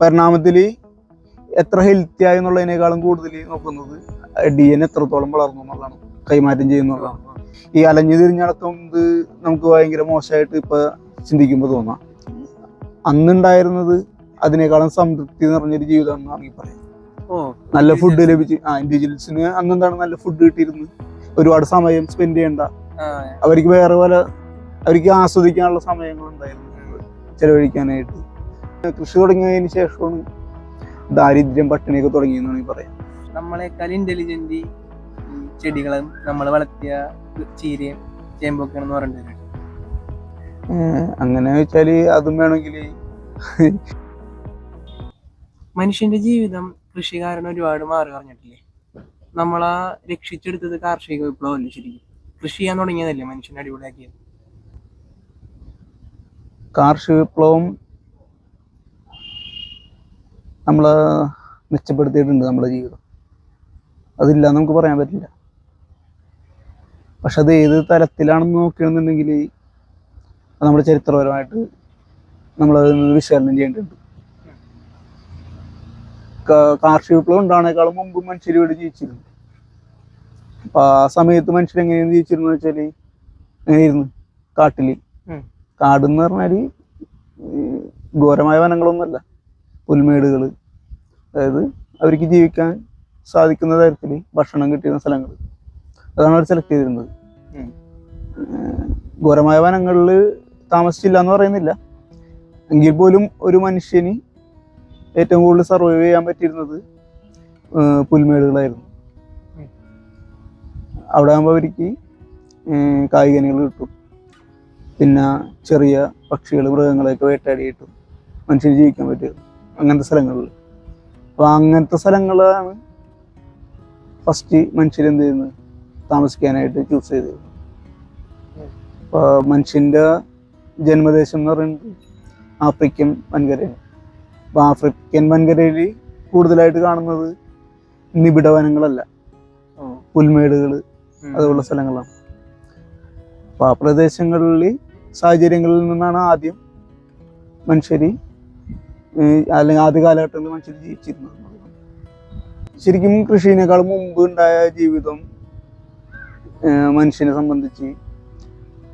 പരിണാമത്തിൽ എത്ര ഹെൽത്തി ആയി എന്നുള്ളതിനേക്കാളും കൂടുതൽ നോക്കുന്നത് ഡി എൻ എത്രത്തോളം വളർന്നു എന്നുള്ളതാണ്. കൈമാറ്റം ചെയ്യുന്നുള്ളതാണ് ഈ അലഞ്ഞു തിരിഞ്ഞടക്കം ഇത് നമുക്ക് ഭയങ്കര മോശമായിട്ട് ഇപ്പൊ ചിന്തിക്കുമ്പോൾ തോന്നാം. അന്നുണ്ടായിരുന്നത് അതിനേക്കാളും സംതൃപ്തി നിറഞ്ഞൊരു ജീവിതം എന്നാണ് ഈ പറയുന്നത് ഓ നല്ല ഫുഡ് ലഭിച്ച് ആ ഇൻഡിവിജ്വൽസിന് അന്നെന്താണ് നല്ല ഫുഡ് കിട്ടിയിരുന്നു ഒരുപാട് സമയം സ്പെൻഡ് ചെയ്യണ്ട. അവർക്ക് വേറെ പല അവർക്ക് ആസ്വദിക്കാനുള്ള സമയങ്ങൾ ഉണ്ടായിരുന്നു ചെലവഴിക്കാനായിട്ട്. കൃഷി തുടങ്ങിയതിന് ശേഷമാണ് ദാരിദ്ര്യം പട്ടിണിയൊക്കെ തുടങ്ങിയെന്നാണ് ഈ പറയാം നമ്മളെക്കാൾ ഇന്റലിജന്റ് ചെടികളും നമ്മൾ വളർത്തിയ ചീരയും ചേമ്പൊക്കെ പറഞ്ഞിട്ടുണ്ട് ഏഹ് അങ്ങനെ വെച്ചാൽ അതും വേണമെങ്കിൽ മനുഷ്യന്റെ ജീവിതം കൃഷി കാരണം ഒരുപാട് മാറി പറഞ്ഞിട്ടില്ലേ? നമ്മളാ രക്ഷിച്ചെടുത്തത് കാർഷിക വിപ്ലവമല്ലേ ശരിക്കും? കൃഷി ചെയ്യാൻ തുടങ്ങിയതല്ലേ മനുഷ്യനെ അടിപൊളിയാക്കിയത്? കാർഷിക വിപ്ലവം നമ്മളെ മെച്ചപ്പെടുത്തിയിട്ടുണ്ട് നമ്മുടെ ജീവിതം. അതില്ല നമുക്ക് പറയാൻ പറ്റില്ല. പക്ഷെ അത് ഏത് തലത്തിലാണെന്ന് നോക്കുകയാണെന്നുണ്ടെങ്കിൽ നമ്മുടെ ചരിത്രപരമായിട്ട് നമ്മളത് വിശകലനം ചെയ്യേണ്ടതുണ്ട്. കാർഷിക വിപ്ലവം ഉണ്ടാകുന്നേക്കാളും മുമ്പ് മനുഷ്യർ ഇവിടെ ജീവിച്ചിരുന്നു. അപ്പൊ ആ സമയത്ത് മനുഷ്യർ എങ്ങനെയാണ് ജീവിച്ചിരുന്നു വെച്ചാൽ എങ്ങനെയായിരുന്നു? കാട്ടിൽ. കാടെന്ന് പറഞ്ഞാൽ പറഞ്ഞാൽ ഘോരമായ വനങ്ങളൊന്നുമല്ല. പുൽമേടുകൾ. അതായത് അവർക്ക് ജീവിക്കാൻ സാധിക്കുന്ന തരത്തിൽ ഭക്ഷണം കിട്ടിയിരുന്ന സ്ഥലങ്ങൾ. അതാണ് അവർ സെലക്ട് ചെയ്തിരുന്നത്. ഘോരമായ വനങ്ങളിൽ താമസിച്ചില്ല എന്ന് പറയുന്നില്ല. എങ്കിൽ പോലും ഒരു മനുഷ്യന് ഏറ്റവും കൂടുതൽ സർവൈവ് ചെയ്യാൻ പറ്റിയിരുന്നത് പുൽമേടുകളായിരുന്നു. അവിടെ ആകുമ്പോൾ അവർക്ക് കായികനികൾ കിട്ടും. പിന്നെ ചെറിയ പക്ഷികൾ മൃഗങ്ങളെയൊക്കെ വേട്ടയാടി കിട്ടും മനുഷ്യന് ജീവിക്കാൻ പറ്റിയത്. അങ്ങനത്തെ സ്ഥലങ്ങളിൽ അപ്പോൾ അങ്ങനത്തെ സ്ഥലങ്ങളാണ് ഫസ്റ്റ് മനുഷ്യർ എന്ത് ചെയ്യുന്നത്? താമസിക്കാനായിട്ട് ചൂസ് ചെയ്തത്. അപ്പോൾ മനുഷ്യന്റെ ജന്മദേശം എന്ന് പറയുന്നത് ആഫ്രിക്കൻ വൻകരയാണ്. അപ്പോൾ ആഫ്രിക്കൻ വൻകരയിൽ കൂടുതലായിട്ട് കാണുന്നത് നിബിഡ വനങ്ങളല്ല പുൽമേടുകൾ അതുപോലുള്ള സ്ഥലങ്ങളാണ്. അപ്പോൾ ആ പ്രദേശങ്ങളിൽ സാഹചര്യങ്ങളിൽ നിന്നാണ് ആദ്യം മനുഷ്യർ അല്ലെങ്കിൽ ആദ്യ കാലഘട്ടങ്ങളിൽ മനുഷ്യർ ജീവിച്ചിരുന്നത് ശരിക്കും കൃഷിനേക്കാൾ മുമ്പ് ഉണ്ടായ ജീവിതം മനുഷ്യനെ സംബന്ധിച്ച്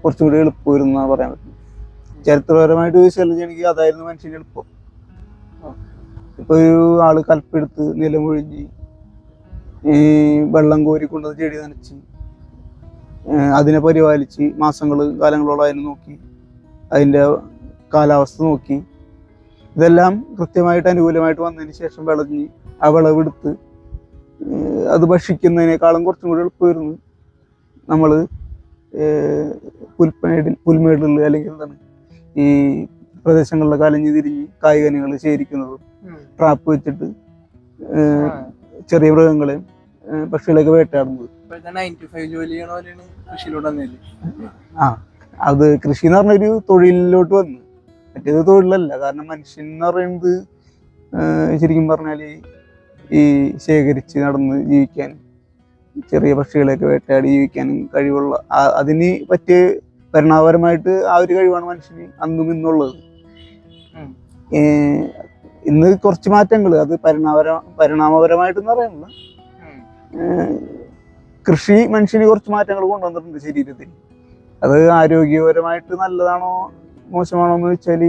കുറച്ചും കൂടി എളുപ്പമായിരുന്നു എന്നാണ് പറയാൻ പറ്റും ചരിത്രപരമായിട്ട് വിശകലനം ചെയ്യണമെങ്കിൽ അതായിരുന്നു മനുഷ്യന് എളുപ്പം. ഇപ്പൊ ഒരു ആൾ കൽപ്പെടുത്ത് നിലമൊഴിഞ്ഞ് ഈ വെള്ളം കോരി കൊണ്ടുവന്ന് ചെടി നനച്ച് അതിനെ പരിപാലിച്ച് മാസങ്ങൾ കാലങ്ങളോളം അതിനെ നോക്കി അതിന്റെ കാലാവസ്ഥ നോക്കി ഇതെല്ലാം കൃത്യമായിട്ട് അനുകൂലമായിട്ട് വന്നതിന് ശേഷം വിളഞ്ഞ് ആ വിളവെടുത്ത് അത് ഭക്ഷിക്കുന്നതിനേക്കാളും കുറച്ചും കൂടി എളുപ്പമായിരുന്നു. നമ്മൾ പുൽമേടിൽ പുൽമേടിൽ അല്ലെങ്കിൽ എന്താണ് ഈ പ്രദേശങ്ങളിലൊക്കെ അലഞ്ഞു തിരിഞ്ഞ് കായികനികൾ ശേഖരിക്കുന്നതും ട്രാപ്പ് വെച്ചിട്ട് ചെറിയ മൃഗങ്ങളെയും പക്ഷികളെയൊക്കെ വേട്ടയാടുന്നത്. ആ അത് കൃഷി എന്ന് പറഞ്ഞൊരു തൊഴിലിലോട്ട് വന്നു. മറ്റേത് തൊഴിലല്ല. കാരണം മനുഷ്യൻ എന്ന് പറയുന്നത് ശരിക്കും പറഞ്ഞാൽ ഈ ശേഖരിച്ച് നടന്ന് ജീവിക്കാൻ ചെറിയ പക്ഷികളെയൊക്കെ വേട്ടയാടി ജീവിക്കാനും കഴിവുള്ള അതിന് പറ്റിയ പരിണാമപരമായിട്ട് ആ ഒരു കഴിവാണ് മനുഷ്യന് അന്നും ഇന്നുള്ളത്. ഇന്ന് കുറച്ച് മാറ്റങ്ങൾ അത് പരിണാമപര പരിണാമപരമായിട്ടെന്ന് പറയുന്നില്ല. കൃഷി മനുഷ്യന് കുറച്ച് മാറ്റങ്ങൾ കൊണ്ടുവന്നിട്ടുണ്ട് ശരീരത്തിൽ. അത് ആരോഗ്യപരമായിട്ട് നല്ലതാണോ മോശമാണോ എന്ന് വെച്ചാൽ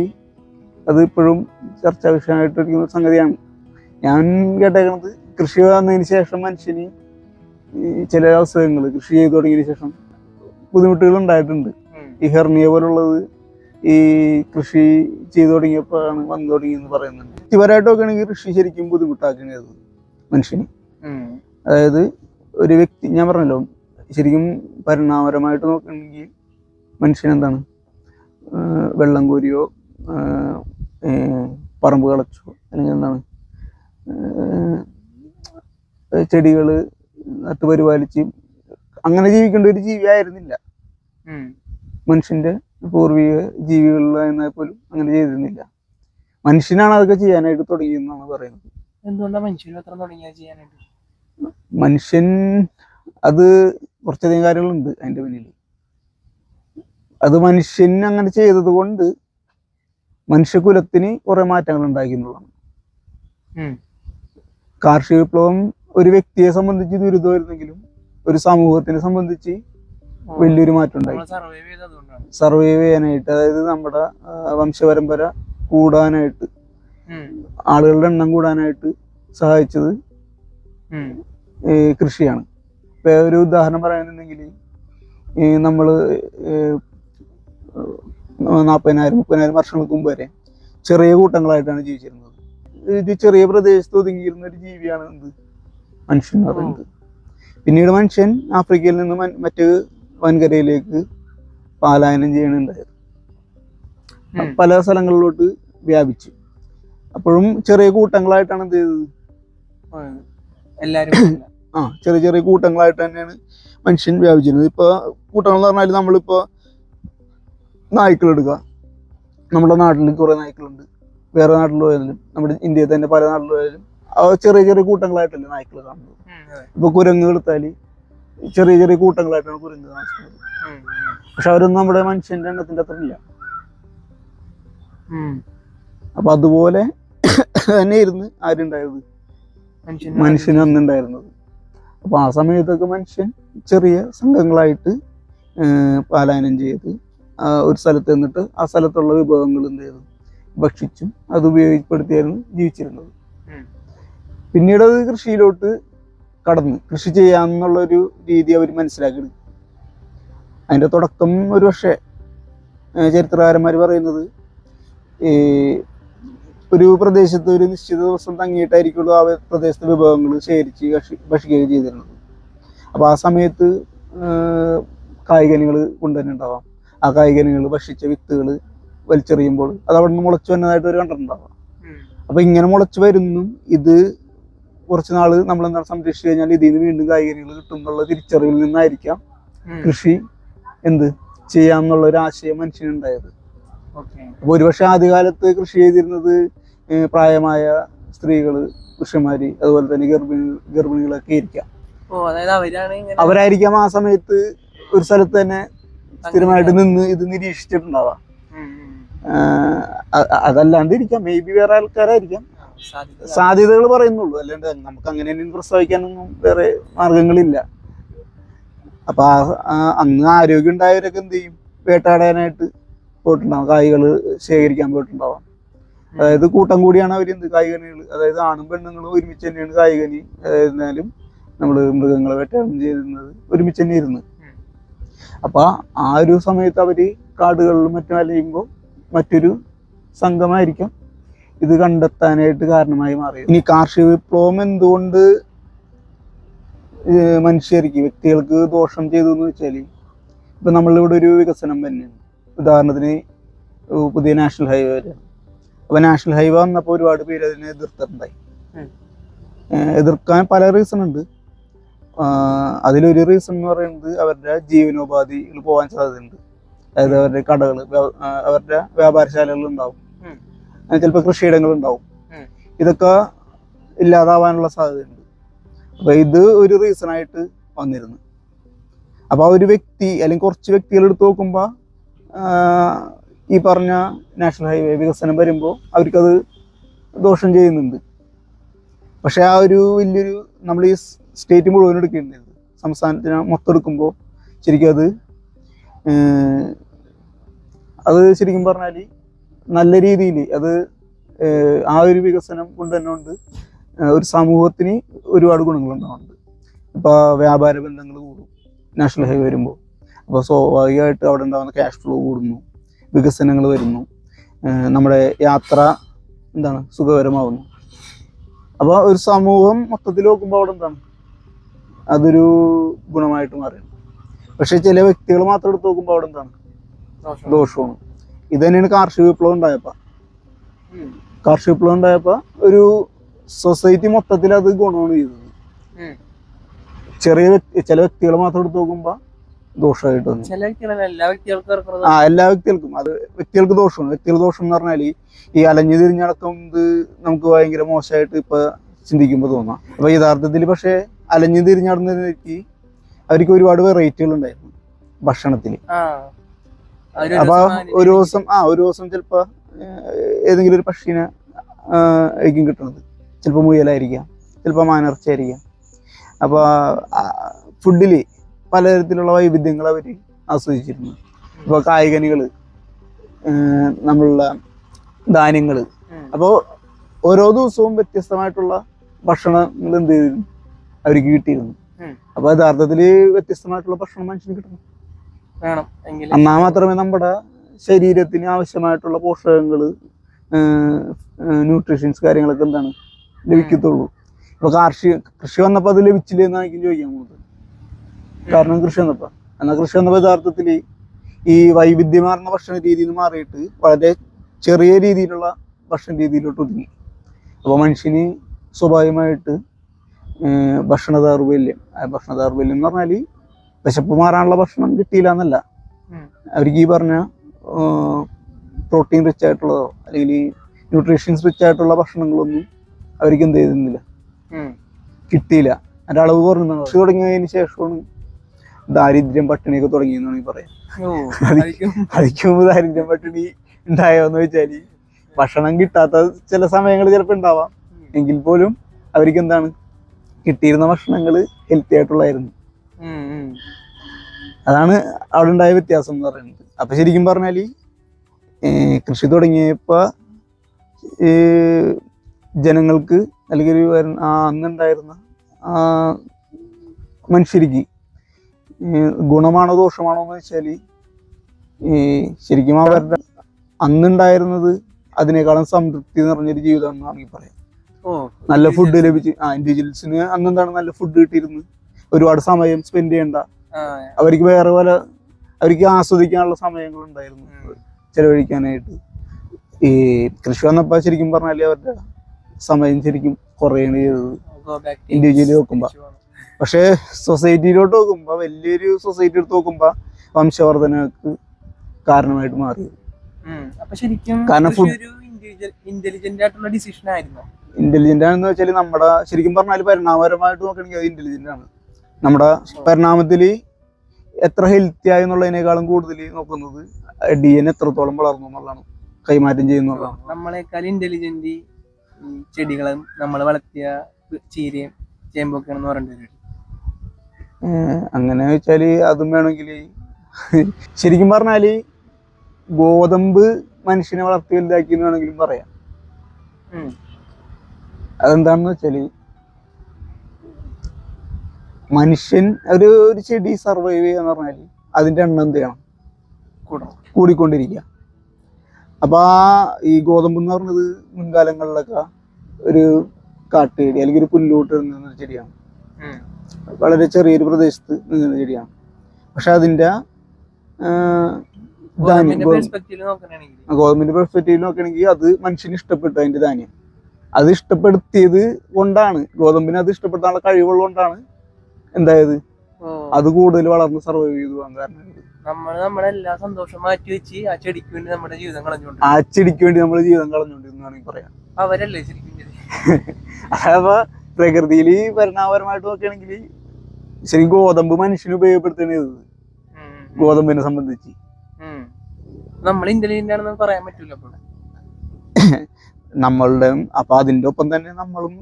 അത് ഇപ്പോഴും ചർച്ചാ വിഷയമായിട്ടിരിക്കുന്ന സംഗതിയാണ്. ഞാൻ കേട്ടേക്കുന്നത് കൃഷി വന്നതിന് ശേഷം മനുഷ്യന് ഈ ചില അവസരങ്ങൾ കൃഷി ചെയ്തു തുടങ്ങിയതിന് ശേഷം ബുദ്ധിമുട്ടുകൾ ഉണ്ടായിട്ടുണ്ട്. ഈ ഹെർണിയ പോലുള്ളത് ഈ കൃഷി ചെയ്തു തുടങ്ങിയപ്പോഴാണ് വന്നു തുടങ്ങിയെന്ന് പറയുന്നുണ്ട്. വ്യക്തിപരമായിട്ടൊക്കെ ആണെങ്കിൽ കൃഷി ശരിക്കും ബുദ്ധിമുട്ടാക്കണത് മനുഷ്യന്. അതായത് ഒരു വ്യക്തി ഞാൻ പറഞ്ഞല്ലോ ശരിക്കും പരിണാമപരമായിട്ട് നോക്കുകയാണെങ്കിൽ മനുഷ്യൻ എന്താണ് വെള്ളം കോരിയോ പറമ്പ് കളച്ചോ അല്ലെങ്കിൽ എന്താണ്? ചെടികൾ നട്ട് പരിപാലിച്ച് അങ്ങനെ ജീവിക്കേണ്ട ഒരു ജീവിയായിരുന്നില്ല മനുഷ്യന്റെ പൂർവിക ജീവികളിലായിരുന്നാൽ പോലും അങ്ങനെ ചെയ്തിരുന്നില്ല. മനുഷ്യനാണ് അതൊക്കെ ചെയ്യാനായിട്ട് തുടങ്ങിയെന്നാണ് പറയുന്നത്. എന്തുകൊണ്ടാ മനുഷ്യർ അത്ര തുടങ്ങിയത് ചെയ്യാനായിട്ട്? മനുഷ്യൻ അത് കുറച്ചധികം കാര്യങ്ങളുണ്ട് അതിന്റെ പിന്നിൽ അത് മനുഷ്യൻ അങ്ങനെ ചെയ്തത് കൊണ്ട് മനുഷ്യകുലത്തിന് കുറെ മാറ്റങ്ങൾ ഉണ്ടാക്കി എന്നുള്ളതാണ് കാർഷിക വിപ്ലവം ഒരു വ്യക്തിയെ സംബന്ധിച്ച് ദുരിതമായിരുന്നെങ്കിലും ഒരു സമൂഹത്തിനെ സംബന്ധിച്ച് വലിയൊരു മാറ്റം ഉണ്ടായി. സർവൈവ് ചെയ്യാനായിട്ട് അതായത് നമ്മുടെ വംശപരമ്പര കൂടാനായിട്ട് ആളുകളുടെ എണ്ണം കൂടാനായിട്ട് സഹായിച്ചത്. ഈ കൃഷിയാണ്. ഇപ്പൊ ഒരു ഉദാഹരണം പറയാനുണ്ടെങ്കിൽ നമ്മൾ നമ്മൾ നാൽപ്പതിനായിരം മുപ്പതിനായിരം വർഷങ്ങൾക്ക് മുമ്പ് വരെ ചെറിയ കൂട്ടങ്ങളായിട്ടാണ് ജീവിച്ചിരുന്നത്. ഇത് ചെറിയ പ്രദേശത്ത് ഒതുങ്ങിയിരുന്ന ഒരു ജീവിയാണ് എന്ത്? മനുഷ്യൻ എന്ന് പറയുന്നത്. പിന്നീട് മനുഷ്യൻ ആഫ്രിക്കയിൽ നിന്ന് മറ്റ് വൻകരയിലേക്ക് പാലായനം ചെയ്യണുണ്ടായത് പല സ്ഥലങ്ങളിലോട്ട് വ്യാപിച്ചു. അപ്പോഴും ചെറിയ കൂട്ടങ്ങളായിട്ടാണ് എന്ത് ചെയ്തത്? ഉം. എല്ലാരും ആ ചെറിയ ചെറിയ കൂട്ടങ്ങളായിട്ട് തന്നെയാണ് മനുഷ്യൻ വ്യാപിച്ചിരുന്നത്. ഇപ്പൊ കൂട്ടങ്ങൾ എന്ന് പറഞ്ഞാൽ നമ്മളിപ്പോ നായ്ക്കൾ എടുക്കുക നമ്മുടെ നാട്ടിൽ കുറേ നായ്ക്കളുണ്ട് വേറെ നാട്ടിൽ പോയാലും നമ്മുടെ ഇന്ത്യയിൽ തന്നെ പല ആ ചെറിയ ചെറിയ കൂട്ടങ്ങളായിട്ടല്ലേ നായ്ക്കൾ കാണുന്നത്. ഇപ്പൊ കുരങ്ങ് എടുത്താൽ ചെറിയ ചെറിയ കൂട്ടങ്ങളായിട്ടാണ് കുരങ്ങ്. ഉം. പക്ഷെ അവരൊന്നും നമ്മുടെ മനുഷ്യന്റെ എണ്ണത്തിന്റെ അത്ര ഇല്ല. അപ്പൊ അതുപോലെ തന്നെയായിരുന്നു ആരുണ്ടായത് മനുഷ്യൻ മനുഷ്യന് അന്നുണ്ടായിരുന്നത് അപ്പൊ ആ സമയത്തൊക്കെ മനുഷ്യൻ ചെറിയ സംഘങ്ങളായിട്ട് പാലായനം ചെയ്ത് ഒരു സ്ഥലത്ത് നിന്നിട്ട് ആ സ്ഥലത്തുള്ള വിഭവങ്ങൾ എന്ത് ചെയ്തു? ഭക്ഷിച്ചും അത് ഉപയോഗപ്പെടുത്തിയായിരുന്നു ജീവിച്ചിരുന്നത്. പിന്നീട് അത് കൃഷിയിലോട്ട് കടന്ന്. കൃഷി ചെയ്യാമെന്നുള്ളൊരു രീതി അവർ മനസ്സിലാക്കി അതിന്റെ തുടക്കം ഒരു പക്ഷേ ചരിത്രകാരന്മാർ പറയുന്നത് ഈ ഒരു പ്രദേശത്ത് ഒരു നിശ്ചിത ദിവസം തങ്ങിയിട്ടായിരിക്കുള്ളൂ ആ പ്രദേശത്തെ വിഭവങ്ങൾ ശേഖരിച്ച് ഭക്ഷി ഭക്ഷിക്കുകയും ചെയ്തിരുന്നത്. അപ്പോൾ ആ സമയത്ത് കായികനികൾ കൊണ്ടുതന്നെ ആ കായികനികൾ ഭക്ഷിച്ച വിത്തുകൾ വലിച്ചെറിയുമ്പോൾ അത് അവിടെ നിന്ന് മുളച്ചു വന്നതായിട്ട് ഒരു കണ്ടിട്ടുണ്ടാവാം. അപ്പൊ ഇങ്ങനെ മുളച്ചു വരുന്നു ഇത് കുറച്ച് നാൾ നമ്മൾ എന്താണ് സംരക്ഷിച്ചു കഴിഞ്ഞാൽ ഇതിൽ നിന്ന് വീണ്ടും കായികനികൾ കിട്ടും എന്നുള്ള തിരിച്ചറിവിൽ നിന്നായിരിക്കാം കൃഷി എന്ത് ചെയ്യാന്നുള്ള ഒരു ആശയം മനുഷ്യനുണ്ടായത്. അപ്പൊ ഒരുപക്ഷെ ആദ്യകാലത്ത് കൃഷി ചെയ്തിരുന്നത് പ്രായമായ സ്ത്രീകൾ പുരുഷന്മാര് അതുപോലെ തന്നെ ഗർഭിണി ഗർഭിണികളൊക്കെ ഇരിക്കാം അവരായിരിക്കാം ആ സമയത്ത് ഒരു സ്ഥലത്ത് തന്നെ സ്ഥിരമായിട്ട് നിന്ന് ഇത് നിരീക്ഷിച്ചിട്ടുണ്ടാവാം. അതല്ലാണ്ട് ഇരിക്കാം മേ ബി വേറെ ആൾക്കാരായിരിക്കാം. സാധ്യതകൾ പറയുന്നുള്ളൂ. അല്ലാണ്ട് നമുക്ക് അങ്ങനെ പ്രസ്താവിക്കാനൊന്നും വേറെ മാർഗങ്ങളില്ല. അപ്പൊ അന്ന് ആരോഗ്യം ഉണ്ടായവരൊക്കെ എന്ത് ചെയ്യും? വേട്ടാടാനായിട്ട് പോയിട്ടുണ്ടാവും. കായ്കൾ ശേഖരിക്കാൻ പോയിട്ടുണ്ടാവാം. അതായത് കൂട്ടം കൂടിയാണ് അവർ എന്ത് കായികനികൾ അതായത് ആണും പെണ്ണുങ്ങളും ഒരുമിച്ച് തന്നെയാണ് കായികനി. എന്നാലും നമ്മൾ മൃഗങ്ങളെ വേട്ടയാടനം ചെയ്തിരുന്നത് ഒരുമിച്ച് തന്നെ ഇരുന്ന് ഉം. അപ്പൊ ആ ഒരു സമയത്ത് അവർ കാടുകളിലും മറ്റും അലയുമ്പോൾ മറ്റൊരു സംഘമായിരിക്കും. ഇത് കണ്ടെത്താനായിട്ട് കാരണമായി മാറി ഇനി കാർഷിക വിപ്ലവം എന്തുകൊണ്ട് മനുഷ്യർക്ക് വ്യക്തികൾക്ക് ദോഷം ചെയ്തു എന്ന് വെച്ചാൽ ഇപ്പൊ നമ്മളിവിടെ ഒരു വികസനം തന്നെയാണ് ഉദാഹരണത്തിന് പുതിയ നാഷണൽ ഹൈവേ വരെയാണ് അപ്പൊ നാഷണൽ ഹൈവേ വന്നപ്പോൾ ഒരുപാട് പേര് അതിനെ എതിർത്തിട്ടുണ്ടായി. എതിർക്കാൻ പല റീസൺ ഉണ്ട് അതിലൊരു റീസൺ എന്ന് പറയുന്നത് അവരുടെ ജീവനോപാധികൾ പോകാൻ സാധ്യതയുണ്ട്. അതായത് അവരുടെ കടകൾ അവരുടെ വ്യാപാരശാലകൾ ഉണ്ടാവും. ചിലപ്പോൾ കൃഷിയിടങ്ങൾ ഉണ്ടാവും. ഇതൊക്കെ ഇല്ലാതാവാനുള്ള സാധ്യതയുണ്ട്. അപ്പൊ ഇത് ഒരു റീസൺ ആയിട്ട് വന്നിരുന്നു. അപ്പൊ ആ ഒരു വ്യക്തി അല്ലെങ്കിൽ കുറച്ച് വ്യക്തികൾ എടുത്ത് നോക്കുമ്പോൾ ഈ പറഞ്ഞ നാഷണൽ ഹൈവേ വികസനം വരുമ്പോൾ അവർക്കത് ദോഷം ചെയ്യുന്നുണ്ട്. പക്ഷെ ആ ഒരു വലിയൊരു നമ്മൾ ഈ സ്റ്റേറ്റ് മുഴുവൻ എടുക്കേണ്ടത് സംസ്ഥാനത്തിന് മൊത്തം എടുക്കുമ്പോൾ ശരിക്കും അത് അത് ശരിക്കും പറഞ്ഞാൽ നല്ല രീതിയിൽ അത് ആ ഒരു വികസനം കൊണ്ട് തന്നെ ഉണ്ട്. ഒരു സമൂഹത്തിന് ഒരുപാട് ഗുണങ്ങൾ ഗുണങ്ങളുണ്ടാവുന്നുണ്ട് ഇപ്പോൾ വ്യാപാര ബന്ധങ്ങൾ കൂടും നാഷണൽ ഹൈവേ വരുമ്പോൾ അപ്പോൾ സ്വാഭാവികമായിട്ട് അവിടെ ഉണ്ടാകുന്ന ക്യാഷ് ഫ്ലോ കൂടുന്നു വികസനങ്ങൾ വരുന്നു നമ്മുടെ യാത്ര എന്താണ് സുഖകരമാവുന്നു. അപ്പോൾ ഒരു സമൂഹം മൊത്തത്തിൽ നോക്കുമ്പോൾ അവിടെ എന്താണ്? അതൊരു ഗുണമായിട്ട് മാറും പക്ഷെ ചില വ്യക്തികൾ മാത്രം എടുത്ത് നോക്കുമ്പോൾ അവിടെ എന്താണ്? ദോഷം. ദോഷമാണ്. ഇത് തന്നെയാണ് കാർഷിക വിപ്ലവം ഉണ്ടായപ്പോൾ കാർഷിക വിപ്ലവം ഉണ്ടായപ്പോൾ ഒരു സൊസൈറ്റി മൊത്തത്തിൽ അത് ഗുണമാണ് ചെയ്തത്. ചെറിയ ചില വ്യക്തികൾ മാത്രം എടുത്ത് നോക്കുമ്പോൾ ദോഷമായിട്ട് വന്നു. ആ എല്ലാ വ്യക്തികൾക്കും. അത് വ്യക്തികൾക്ക് ദോഷമാണ്. വ്യക്തികൾ ദോഷം എന്ന് പറഞ്ഞാൽ ഈ അലഞ്ഞു തിരിഞ്ഞടക്കുന്നത് നമുക്ക് ഭയങ്കര മോശമായിട്ട് ഇപ്പൊ ചിന്തിക്കുമ്പോൾ തോന്നാം. അപ്പൊ യഥാർത്ഥത്തിൽ പക്ഷേ അലഞ്ഞു തിരിഞ്ഞടന്നതിലേക്ക് അവർക്ക് ഒരുപാട് വെറൈറ്റികൾ ഉണ്ടായിരുന്നു ഭക്ഷണത്തിൽ അവർ അപ്പൊ ഒരു ദിവസം ആ ഒരു ദിവസം ചിലപ്പോ ഏതെങ്കിലും ഒരു പക്ഷീനെ ആയിരിക്കും കിട്ടുന്നത് ചിലപ്പോൾ മുയലായിരിക്കാം ചിലപ്പോൾ മാനർച്ചയായിരിക്കാം. ആയിരിക്കാം അപ്പോൾ ഫുഡിൽ പലതരത്തിലുള്ള വൈവിധ്യങ്ങൾ അവർ ആസ്വദിച്ചിരുന്നു. ഇപ്പോൾ കായികനികൾ നമ്മളുടെ ധാന്യങ്ങൾ അപ്പോ അപ്പോൾ ഓരോ ദിവസവും വ്യത്യസ്തമായിട്ടുള്ള ഭക്ഷണങ്ങൾ എന്ത് ചെയ്തിരുന്നു? അവർക്ക് കിട്ടിയിരുന്നു. അപ്പൊ യഥാർത്ഥത്തിൽ വ്യത്യസ്തമായിട്ടുള്ള ഭക്ഷണം മനുഷ്യന് കിട്ടണം. വേണം എന്നാൽ മാത്രമേ നമ്മുടെ ശരീരത്തിന് ആവശ്യമായിട്ടുള്ള പോഷകങ്ങൾ ന്യൂട്രീഷൻസ് കാര്യങ്ങളൊക്കെ എന്താണ് ലഭിക്കത്തുള്ളൂ. ഇപ്പൊ കാർഷിക കൃഷി വന്നപ്പോൾ അത് ലഭിച്ചില്ല എന്നായിരിക്കും ചോദിക്കാൻ പോകുന്നത്. കാരണം കൃഷി വന്നപ്പോൾ എന്നാൽ കൃഷി വന്നപ്പോൾ യഥാർത്ഥത്തിൽ ഈ വൈവിധ്യമാർന്ന ഭക്ഷണ രീതിയിൽ നിന്ന് മാറിയിട്ട് വളരെ ചെറിയ രീതിയിലുള്ള ഭക്ഷണ രീതിയിലോട്ട് ഒതുങ്ങി. അപ്പോൾ മനുഷ്യന് സ്വാഭാവികമായിട്ട് ഭക്ഷണ ദൗർബല്യം ഭക്ഷണ ദൗർബല്യം എന്ന് പറഞ്ഞാൽ വിശപ്പ് മാറാനുള്ള ഭക്ഷണം കിട്ടിയില്ല എന്നല്ല. അവർക്ക് ഈ പറഞ്ഞ പ്രോട്ടീൻ റിച്ച് ആയിട്ടുള്ളതോ അല്ലെങ്കിൽ ന്യൂട്രീഷ്യൻസ് റിച്ച് ആയിട്ടുള്ള ഭക്ഷണങ്ങളൊന്നും അവർക്ക് എന്ത് ചെയ്തിരുന്നില്ല. കിട്ടിയില്ല. അതിന്റെ അളവ് കുറഞ്ഞു കൃഷി തുടങ്ങിയതിന് ശേഷമാണ് ദാരിദ്ര്യം പട്ടിണിയൊക്കെ തുടങ്ങിയെന്നാണ് ഈ പറയാം. അതിക്ക് മുമ്പ് ദാരിദ്ര്യം പട്ടിണി ഉണ്ടായോന്ന് വെച്ചാൽ ഭക്ഷണം കിട്ടാത്ത ചില സമയങ്ങൾ ചിലപ്പോൾ ഉണ്ടാവാം. എങ്കിൽ പോലും അവർക്ക് എന്താണ് കിട്ടിയിരുന്ന ഭക്ഷണങ്ങൾ ഹെൽത്തി ആയിട്ടുള്ളായിരുന്നു. അതാണ് അവിടെ ഉണ്ടായ വ്യത്യാസം എന്ന് പറയുന്നത് അപ്പൊ ശരിക്കും പറഞ്ഞാൽ കൃഷി തുടങ്ങിയപ്പോ ഈ ജനങ്ങൾക്ക് അല്ലെങ്കിൽ ഒരു ആ അന്നുണ്ടായിരുന്ന ആ മനുഷ്യർക്ക് ഗുണമാണോ ദോഷമാണോ എന്ന് വെച്ചാൽ ഈ ശരിക്കും അവരുടെ അന്നുണ്ടായിരുന്നത് അതിനേക്കാളും സംതൃപ്തി നിറഞ്ഞൊരു ജീവിതം എന്ന് വേണമെങ്കിൽ പറയാം നല്ല ഫുഡ് ലഭിച്ചു. ആ ഇൻഡിവിജ്വൽസിന് അന്നെന്താണ് നല്ല ഫുഡ് കിട്ടിയിരുന്നു ഒരുപാട് സമയം സ്പെൻഡ് ചെയ്യണ്ട. അവർക്ക് വേറെ പല അവർക്ക് ആസ്വദിക്കാനുള്ള സമയങ്ങൾ ഉണ്ടായിരുന്നു. ചെലവഴിക്കാനായിട്ട്. ഈ കൃഷി വന്നപ്പോ ശരിക്കും പറഞ്ഞാൽ അവരുടെ സമയം ശരിക്കും കുറയാണ് ചെയ്തത്. ഇൻഡിവിജ്വലി നോക്കുമ്പോ. പക്ഷേ സൊസൈറ്റിയിലോട്ട് നോക്കുമ്പോ വലിയൊരു സൊസൈറ്റി എടുത്ത് നോക്കുമ്പോ വംശവർധനക്ക് കാരണമായിട്ട് മാറിയത്. കാരണം ഫുഡ് ഇന്റലിജന്റ് ആയിട്ടുള്ള ഡിസിഷൻ ആയിരുന്നു? ഇന്റലിജന്റ് ആണെന്ന് വെച്ചാൽ നമ്മുടെ ശരിക്കും പറഞ്ഞാൽ പരിണാമപരമായിട്ട് നോക്കണെങ്കിൽ അത് ഇന്റലിജന്റ് ആണ്. നമ്മുടെ പരിണാമത്തിൽ എത്ര ഹെൽത്തി ആയി എന്നുള്ളതിനേക്കാളും കൂടുതൽ നോക്കുന്നത് ഡി എൻ എത്രത്തോളം വളർന്നു എന്നുള്ളതാണ്. കൈമാറ്റം ചെയ്യുന്നുള്ളതാണ് നമ്മളെക്കാൾ ഇന്റലിജന്റ് ചെടികളും നമ്മൾ വളർത്തിയ ചീരയും ചേമ്പൊക്കെയാണെന്ന് ഏഹ് അങ്ങനെ വെച്ചാൽ അതും വേണമെങ്കിൽ ശരിക്കും പറഞ്ഞാൽ ഗോതമ്പ് മനുഷ്യനെ വളർത്തി വലുതാക്കി എന്ന് വേണമെങ്കിലും പറയാം. അതെന്താണെന്ന് വെച്ചാൽ മനുഷ്യൻ ഒരു ഒരു ചെടി സർവൈവ് ചെയ്യാന്ന് പറഞ്ഞാൽ അതിന്റെ എണ്ണം എന്ത് ചെയ്യണം? കൂടിക്കൊണ്ടിരിക്കുക. അപ്പൊ ആ ഈ ഗോതമ്പ് എന്ന് പറഞ്ഞത് മുൻകാലങ്ങളിലൊക്കെ ഒരു കാട്ടുചെടി അല്ലെങ്കിൽ ഒരു പുല്ലോട്ട് നിന്ന ചെടിയാണ്. വളരെ ചെറിയൊരു പ്രദേശത്ത് നിന്ന ചെടിയാണ്. പക്ഷെ അതിന്റെ ധാന്യം ഗോതമ്പിന്റെ പെർസ്പെക്റ്റീവ് നോക്കുകയാണെങ്കിൽ അത് മനുഷ്യന് ഇഷ്ടപ്പെട്ടു അതിന്റെ ധാന്യം. അത് ഇഷ്ടപ്പെടുത്തിയത് കൊണ്ടാണ്. ഗോതമ്പിനെ അത് ഇഷ്ടപ്പെടുത്താനുള്ള കഴിവുള്ളത് കൊണ്ടാണ് എന്തായത്. അത് കൂടുതൽ വളർന്ന് സർവൈവ് ചെയ്തു പോകാൻ കാരണം നമ്മൾ നമ്മുടെ എല്ലാ സന്തോഷം മാറ്റി വെച്ച് ആ ചെടിക്ക് വേണ്ടി നമ്മുടെ ജീവിതം കളഞ്ഞുകൊണ്ട്. ആ ചെടിക്ക് വേണ്ടി നമ്മൾ ജീവിതം കളഞ്ഞുകൊണ്ടിരുന്നു വേണമെങ്കിൽ പറയാം. അവരല്ലേ ശരിക്കും? അപ്പൊ പ്രകൃതിയിൽ പരിണാമപരമായിട്ട് നോക്കുകയാണെങ്കിൽ ശരി ഗോതമ്പ് മനുഷ്യന് ഉപയോഗപ്പെടുത്തേണ്ടത്. ഗോതമ്പിനെ സംബന്ധിച്ച്. നമ്മൾ ഇന്റലിജന്റ് ആണെന്ന് പറയാൻ പറ്റൂല അപ്പോൾ. നമ്മളുടെ അപ്പൊ അതിന്റെ ഒപ്പം തന്നെ നമ്മളും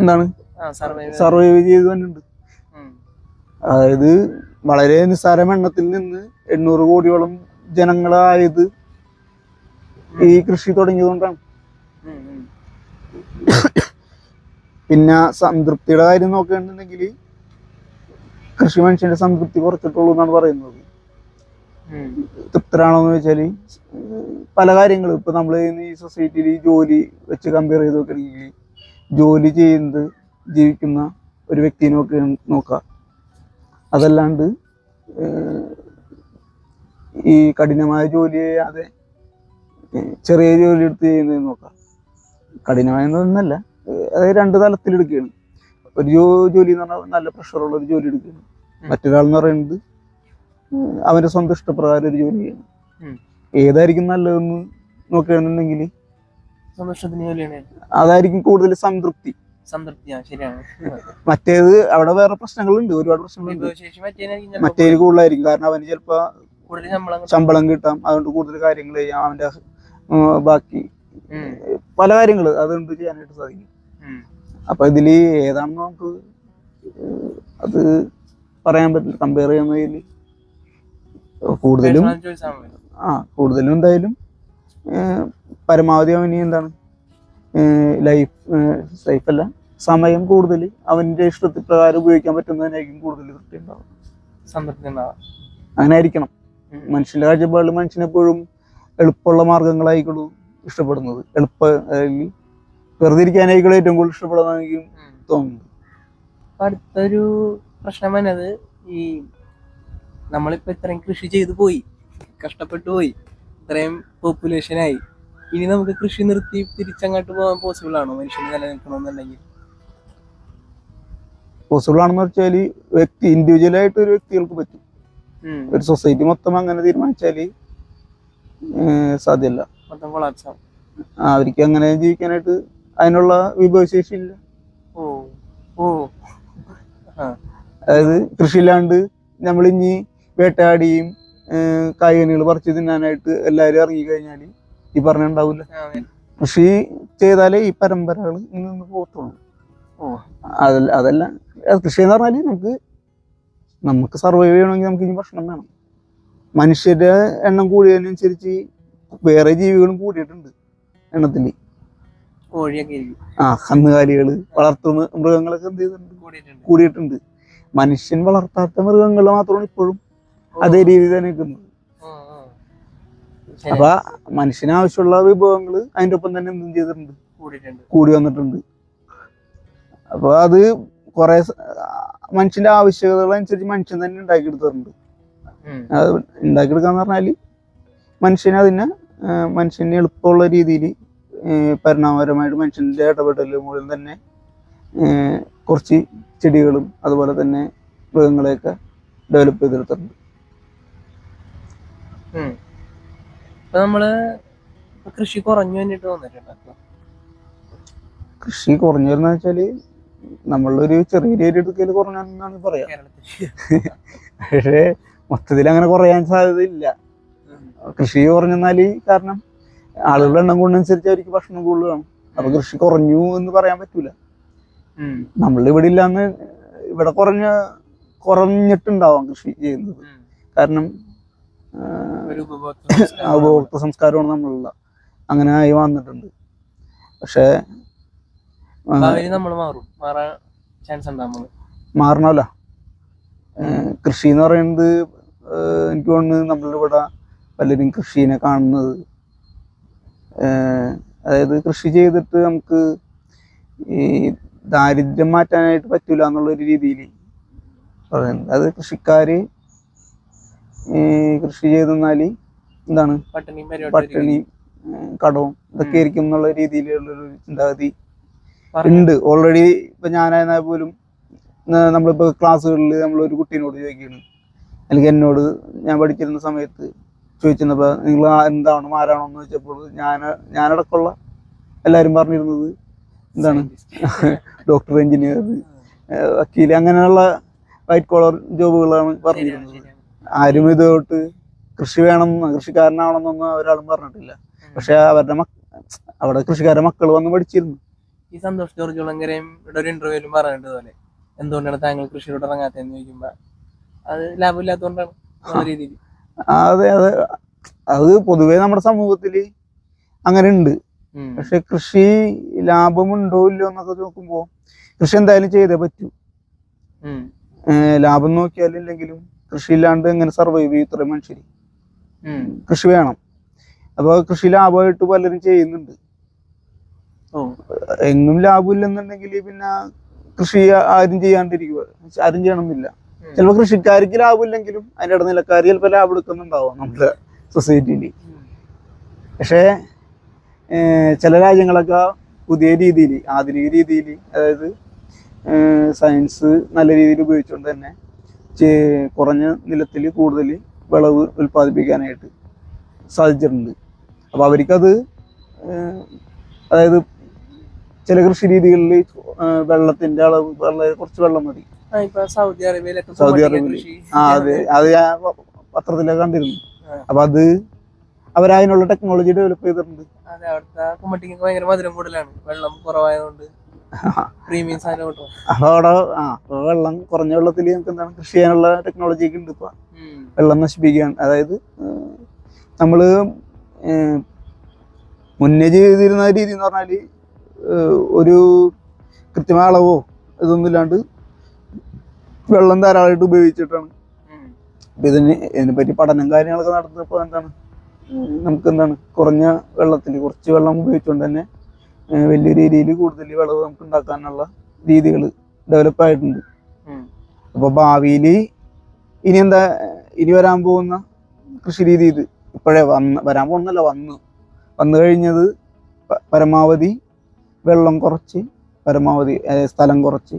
എന്താണ് സർവൈവ് സർവൈവ് ചെയ്ത്. തന്നെയുണ്ട്. അതായത് വളരെ നിസ്സാരം എണ്ണത്തിൽ നിന്ന് എണ്ണൂറ് കോടിയോളം ജനങ്ങളായത് ഈ കൃഷി തുടങ്ങിയതുകൊണ്ടാണ്. പിന്നെ സംതൃപ്തിയുടെ കാര്യം നോക്കുകയാണെന്നുണ്ടെങ്കിൽ കൃഷി മനുഷ്യന്റെ സംതൃപ്തി കുറച്ചിട്ടുള്ളൂ എന്നാണ് പറയുന്നത്. തൃപ്തരാണോ എന്ന് വെച്ചാൽ പല കാര്യങ്ങളും. ഇപ്പൊ നമ്മൾ ഈ സൊസൈറ്റിയിൽ ജോലി വെച്ച് കമ്പയർ ചെയ്ത് നോക്കുകയാണെങ്കിൽ ജോലി ചെയ്യുന്നത് ജീവിക്കുന്ന ഒരു വ്യക്തിയെ നോക്കി നോക്കാം. അതല്ലാണ്ട് ഈ കഠിനമായ ജോലി ചെയ്യാതെ ചെറിയ ജോലി എടുത്ത് ചെയ്യുന്നത് നോക്കാം. കഠിനമായെന്നല്ല അതായത് രണ്ട് തലത്തിലെടുക്കുകയാണ്. ഒരു ജോ- ജോലി എന്ന് പറഞ്ഞാൽ നല്ല പ്രഷറുള്ള ഒരു ജോലി എടുക്കുകയാണ്. മറ്റൊരാൾ എന്ന് പറയുന്നത് ഉം, അവന്റെ സ്വന്തം ഇഷ്ടപ്രകാരം ഒരു ജോലി ചെയ്യണം. ഏതായിരിക്കും നല്ലതെന്ന് നോക്കുകയാണെന്നുണ്ടെങ്കിൽ അതായിരിക്കും കൂടുതൽ സംതൃപ്തി. മറ്റേത് അവിടെ വേറെ പ്രശ്നങ്ങളുണ്ട് ഒരുപാട് പ്രശ്നങ്ങളുണ്ട്. മറ്റേത് കൂടുതലായിരിക്കും കാരണം അവന് ചിലപ്പോ ശമ്പളം കിട്ടാം. അതുകൊണ്ട് കൂടുതൽ കാര്യങ്ങൾ ചെയ്യാം അവന്റെ ബാക്കി പല കാര്യങ്ങൾ അതുകൊണ്ട് ചെയ്യാനായിട്ട് സാധിക്കും. അപ്പൊ ഇതിൽ ഏതാണെന്ന് നമുക്ക് അത് പറയാൻ പറ്റില്ല കമ്പയർ ചെയ്യുന്നതിൽ കൂടുതലും ആ കൂടുതലും എന്തായാലും പരമാവധി അവന് എന്താണ് ലൈഫ് സേഫ് അല്ല. സമയം കൂടുതൽ അവന്റെ ഇഷ്ടത്തിൽ പ്രകാരം ഉപയോഗിക്കാൻ പറ്റുന്നതിനായിരിക്കും കൂടുതൽ തൃപ്തി ഉണ്ടാവും സംതൃപ്തി ഉണ്ടാവാം. അങ്ങനെ ആയിരിക്കണം. മനുഷ്യന്റെ കാഴ്ചപ്പാടിൽ മനുഷ്യനെപ്പോഴും എളുപ്പമുള്ള മാർഗങ്ങളായിക്കോളൂ ഇഷ്ടപ്പെടുന്നത്. എളുപ്പ അല്ലെങ്കിൽ വെറുതെ ഇരിക്കാനായിക്കോളും ഏറ്റവും കൂടുതൽ ഇഷ്ടപ്പെടുന്നതായിരിക്കും തോന്നുന്നു തോന്നുന്നത്. അടുത്തൊരു പ്രശ്നം വന്നത് ഈ നമ്മളിപ്പോ ഇത്രയും കൃഷി ചെയ്തു പോയി കഷ്ടപ്പെട്ടു പോയി ഇത്രയും ആയി. ഇനി നമുക്ക് കൃഷി നിർത്തി തിരിച്ചങ്ങോട്ട് പോകാൻ പോസിബിൾ ആണോ? മനുഷ്യന് നിലനിൽക്കണമെന്നുണ്ടെങ്കിൽ. പോസിബിൾ ആണെന്ന് വെച്ചാൽ വ്യക്തി ഇൻഡിവിജ്വൽ ആയിട്ട് ഒരു വ്യക്തികൾക്ക് പറ്റും. ഒരു സൊസൈറ്റി മൊത്തം അങ്ങനെ തീരുമാനിച്ചാൽ സാധ്യമല്ല. മൊത്തം കൊളാപ്സ് ആവും. അവർക്ക് അങ്ങനെ ജീവിക്കാനായിട്ട് അതിനുള്ള വിഭവശേഷി ഇല്ല. ഓ ഓ. ആ. അതായത് കൃഷിയില്ലാണ്ട് നമ്മൾ ഇനി വേട്ടയാടിയും കായികനികൾ പറിച്ചു തിന്നാനായിട്ട് എല്ലാവരും ഇറങ്ങിക്കഴിഞ്ഞാൽ ഈ പറഞ്ഞ ഉണ്ടാവില്ല? ആ, അതെ. കൃഷി ചെയ്താലേ ഈ പരമ്പരകൾ നിന്ന് പോകത്തുള്ളൂ. അതല്ല അതല്ല കൃഷി എന്ന് പറഞ്ഞാൽ നമുക്ക് നമുക്ക് സർവൈവ് ചെയ്യണമെങ്കിൽ നമുക്ക് ഇനി ഭക്ഷണം വേണം. മനുഷ്യരുടെ എണ്ണം കൂടിയതിനനുസരിച്ച് വേറെ ജീവികളും കൂടിയിട്ടുണ്ട് എണ്ണത്തിൽ കോഴിയൊക്കെ ആ കന്നുകാലികൾ വളർത്തുന്ന മൃഗങ്ങളൊക്കെ എന്ത് ചെയ്തിട്ടുണ്ട് കൂടിയിട്ടുണ്ട്. മനുഷ്യൻ വളർത്താത്ത മൃഗങ്ങൾ മാത്രമാണ് ഇപ്പോഴും അതേ രീതിയിൽ തന്നെ നിൽക്കുന്നത്. അപ്പൊ മനുഷ്യന് ആവശ്യമുള്ള വിഭവങ്ങൾ അതിന്റെ ഒപ്പം തന്നെ എന്തും ചെയ്തിട്ടുണ്ട്. കൂടി വന്നിട്ടുണ്ട്. അപ്പൊ അത് കുറെ മനുഷ്യന്റെ ആവശ്യകതകൾ അനുസരിച്ച് മനുഷ്യൻ തന്നെ ഉണ്ടാക്കിയെടുത്തിട്ടുണ്ട്. അത് ഉണ്ടാക്കിയെടുക്കാന്ന് പറഞ്ഞാൽ മനുഷ്യന് അതിനെ മനുഷ്യന് എളുപ്പമുള്ള രീതിയിൽ പരിണാമപരമായിട്ട് മനുഷ്യന്റെ ഇടപെടൽ മൂലം തന്നെ കുറച്ച് ചെടികളും അതുപോലെ തന്നെ മൃഗങ്ങളെയൊക്കെ ഡെവലപ്പ് ചെയ്തെടുത്തിട്ടുണ്ട്. ഇപ്പൊ നമ്മൾ കൃഷി കുറഞ്ഞു വന്നിട്ട് വന്നിട്ടുണ്ട് കൃഷി കുറഞ്ഞു വരുന്ന വെച്ചാൽ നമ്മളൊരു ചെറിയ ഏരിയ എടുക്കൽ കുറഞ്ഞാണ് പറയാം. പക്ഷേ മൊത്തത്തിൽ അങ്ങനെ കുറയാൻ സാധ്യതയില്ല. കൃഷി കുറഞ്ഞെന്നാൽ കാരണം ആളുകളുടെ എണ്ണം കൂടുന്നതനുസരിച്ച് അവർക്ക് ഭക്ഷണം കൂടുതൽ വേണം അപ്പൊ കൃഷി കുറഞ്ഞു എന്ന് പറയാൻ പറ്റൂല. നമ്മളുടെ ഇവിടെ ഇല്ലാന്ന് ഇവിടെ കുറഞ്ഞ കുറഞ്ഞിട്ടുണ്ടാവാം കൃഷി ചെയ്യുന്നത്. കാരണം ഒരു ഉപഭോക്തൃ സംസ്കാരം ഉപഭോക്തൃ സംസ്കാരമാണ് നമ്മളുള്ള. അങ്ങനെ ആയി വന്നിട്ടുണ്ട്. പക്ഷേ മാറണല്ല നമ്മൾ മാറും. മാറാൻ ചാൻസ് മാറണമല്ലോ. കൃഷി എന്ന് പറയുന്നത് എനിക്ക് തോന്നുന്നു നമ്മളുടെ ഇവിടെ പലരും കൃഷിനെ കാണുന്നത്. അതായത് കൃഷി ചെയ്തിട്ട് നമുക്ക് ഈ ദാരിദ്ര്യം മാറ്റാനായിട്ട് പറ്റൂല എന്നുള്ളൊരു രീതിയിൽ പറയുന്നത്. അത് കൃഷിക്കാര് ഈ കൃഷി ചെയ്തെന്നാൽ എന്താണ്? പട്ടിണിയും പട്ടിണി കടവും ഇതൊക്കെ ആയിരിക്കും എന്നുള്ള രീതിയിലുള്ളൊരു ചിന്താഗതി ഉണ്ട്. ഓൾറെഡി ഇപ്പൊ ഞാനായിരുന്നാൽ പോലും നമ്മളിപ്പോ ക്ലാസ്സുകളിൽ നമ്മൾ ഒരു കുട്ടീനോട് ചോദിക്കുകയാണ്. അല്ലെങ്കിൽ എന്നോട് ഞാൻ പഠിച്ചിരുന്ന സമയത്ത് ചോദിച്ചിരുന്നപ്പോ നിങ്ങൾ എന്താണ് ആരാണോ എന്ന് ചോദിച്ചപ്പോൾ ഞാൻ ഞാനടക്കമുള്ള എല്ലാവരും പറഞ്ഞിരുന്നത് എന്താണ്? ഡോക്ടർ എഞ്ചിനീയർ വക്കീൽ അങ്ങനെയുള്ള വൈറ്റ് കോളർ ജോബുകളാണ് പറഞ്ഞിരുന്നത്. ആരും ഇതോട്ട് കൃഷി വേണം കൃഷിക്കാരനാവണമെന്നൊന്നും ഒരാളും പറഞ്ഞിട്ടില്ല. പക്ഷെ അവരുടെ മക്ക അവിടെ കൃഷിക്കാരുടെ മക്കൾ വന്ന് പഠിച്ചിരുന്നു. ഈ സന്തോഷ് ജോർജ് ഉളങ്കരയും ഇവിടെ ഒരു ഇന്റർവ്യൂവിലും പറഞ്ഞിട്ട് പോലെ എന്തുകൊണ്ടാണ് താങ്കൾ കൃഷിയിലോട്ട് ഇറങ്ങാത്തതെന്ന് ചോദിക്കുമ്പോ അത് ലാഭമില്ലാത്തതുകൊണ്ടാണ് രീതിയിൽ. അതെ അതെ. അത് പൊതുവെ നമ്മുടെ സമൂഹത്തിൽ അങ്ങനെ ഉണ്ട്. പക്ഷെ കൃഷി ലാഭമുണ്ടോ ഇല്ലയോ എന്നൊക്കെ നോക്കുമ്പോൾ കൃഷി എന്തായാലും ചെയ്തേ പറ്റൂ. ലാഭം നോക്കിയാലില്ലെങ്കിലും കൃഷി ഇല്ലാണ്ട് എങ്ങനെ സർവൈവ് ചെയ്യും ഇത്രയും മനുഷ്യർ കൃഷി വേണം. അപ്പോൾ കൃഷി ലാഭമായിട്ട് പലരും ചെയ്യുന്നുണ്ട്. എങ്ങും ലാഭമില്ലെന്നുണ്ടെങ്കിൽ പിന്നെ കൃഷി ആരും ചെയ്യാണ്ടിരിക്കുക ആരും ചെയ്യണമെന്നില്ല ഉം. ചിലപ്പോൾ കൃഷിക്കാർക്ക് ലാഭമില്ലെങ്കിലും അതിന്റെ ഇടനിലക്കാർ ചിലപ്പോൾ ലാഭം എടുക്കുന്നുണ്ടാവും നമ്മുടെ സൊസൈറ്റിയിൽ. പക്ഷേ ചില രാജ്യങ്ങളൊക്കെ പുതിയ രീതിയിൽ ആധുനിക രീതിയിൽ അതായത് സയൻസ് നല്ല രീതിയിൽ ഉപയോഗിച്ചുകൊണ്ട് തന്നെ കുറഞ്ഞ നിലത്തിൽ കൂടുതൽ വിളവ് ഉൽപ്പാദിപ്പിക്കാനായിട്ട് സാധിച്ചിട്ടുണ്ട്. അപ്പോൾ അവർക്കത് അതായത് ചില കൃഷി രീതികളിൽ വെള്ളത്തിന്റെ അളവ് വെള്ളം കുറച്ച് വെള്ളം മതി. സൗദി അറേബ്യയിലൊക്കെ സൗദി അറേബ്യയിൽ. ആ അതെ. അത് ഞാൻ പത്രത്തിലൊക്കെ കണ്ടിരുന്നു. അപ്പൊ അത് അവരതിനുള്ള ടെക്നോളജി ഡെവലപ്പ് ചെയ്തിട്ടുണ്ട്. അതെ അവിടുത്തെ കുമ്മട്ടിക്ക് ഭയങ്കര മധുരം കൂടുതലാണ്. വെള്ളം കുറവായതുകൊണ്ട്. പ്രീമിയം സാധനം കേട്ടോ. ആ അപ്പൊ വെള്ളം കുറഞ്ഞ വെള്ളത്തിൽ നമുക്ക് എന്താണ് കൃഷി ചെയ്യാനുള്ള ടെക്നോളജി ഒക്കെ ഉണ്ട് ഇപ്പൊ. വെള്ളം നശിപ്പിക്കാൻ അതായത് നമ്മൾ മുന്നേ ചെയ്തിരുന്ന രീതി എന്ന് പറഞ്ഞാൽ ഒരു കൃത്യമായ അളവോ ഇതൊന്നും ഇല്ലാണ്ട് വെള്ളം ധാരാളമായിട്ട് ഉപയോഗിച്ചിട്ടാണ്. അപ്പൊ ഇതിന് ഇതിനെപ്പറ്റി പഠനം കാര്യങ്ങളൊക്കെ നടന്നപ്പോൾ എന്താണ് നമുക്ക് എന്താണ് കുറഞ്ഞ വെള്ളത്തിൽ കുറച്ച് വെള്ളം ഉപയോഗിച്ചുകൊണ്ട് തന്നെ വലിയ രീതിയിൽ കൂടുതൽ വിളവ് നമുക്ക് ഉണ്ടാക്കാനുള്ള രീതികൾ ഡെവലപ്പ് ആയിട്ടുണ്ട്. അപ്പൊ അപ്പോൾ ഭാവിയിൽ ഇനി എന്താ ഇനി വരാൻ പോകുന്ന കൃഷി രീതി ഇത്. ഇപ്പോഴേ വന്ന് വരാൻ പോകുന്നല്ല വന്നു. വന്നു കഴിഞ്ഞത് പരമാവധി വെള്ളം കുറച്ച് പരമാവധി സ്ഥലം കുറച്ച്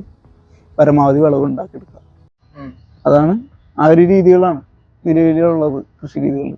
പരമാവധി വിളവ് ഉണ്ടാക്കിയെടുക്കുക. അതാണ് ആ ഒരു രീതികളാണ് നിലവിലുള്ളത് കൃഷി രീതികൾ.